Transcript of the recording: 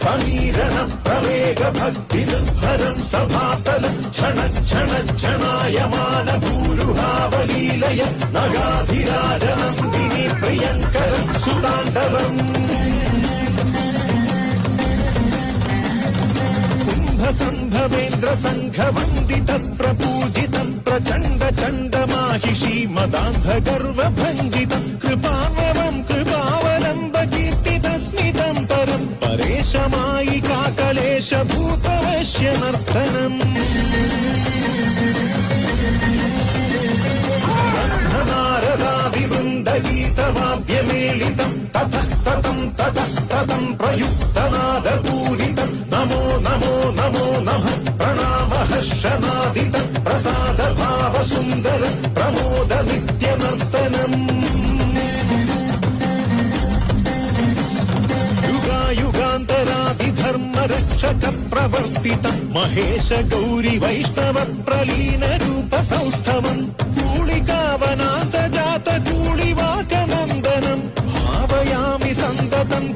സമീരണ പ്രവേഗ ഭക്തി നിർഭരം സഭാതലം ക്ഷണ ക്ഷണ ക്ഷണായമാന ഭൂരുഹാവലീലയ നഗാധിരാജനന്ദിനി പ്രിയങ്കരം സുതാണ്ഡവം കുംഭസംഭവേന്ദ്ര സംഘവന്ദിത പ്രപൂജിതം പ്രചണ്ഡ ചണ്ഡമാഹിഷി മദാന്ധ ഗർവഭഞ്ജിതം കൃപാവം പരേശമായി കാകലേശ ഭൂതവശ്യ നർത്തനം. നാരദാദിവൃന്ദഗീതവാദ്യമേളിതം തത തതം തത തതം പ്രയുക്തനാദപൂരിതം. നമോ നമോ നമോ നമ. പ്രണാമഹർഷനാദിതം. പ്രസാദഭാവസുന്ദര പ്രമോദ നിത്യനർത്തനം യുഗായുഗാന്തരാതിധർമ്മരക്ഷക പ്രവർത്തിതം മഹേശ ഗൗരി വൈഷ്ണവ പ്രലീന രൂപ സൗഷ്ഠവം കൂളികാവനാഥ ജാത കൂളിവാകനന്ദനം ഭാവയാമി സന്തതം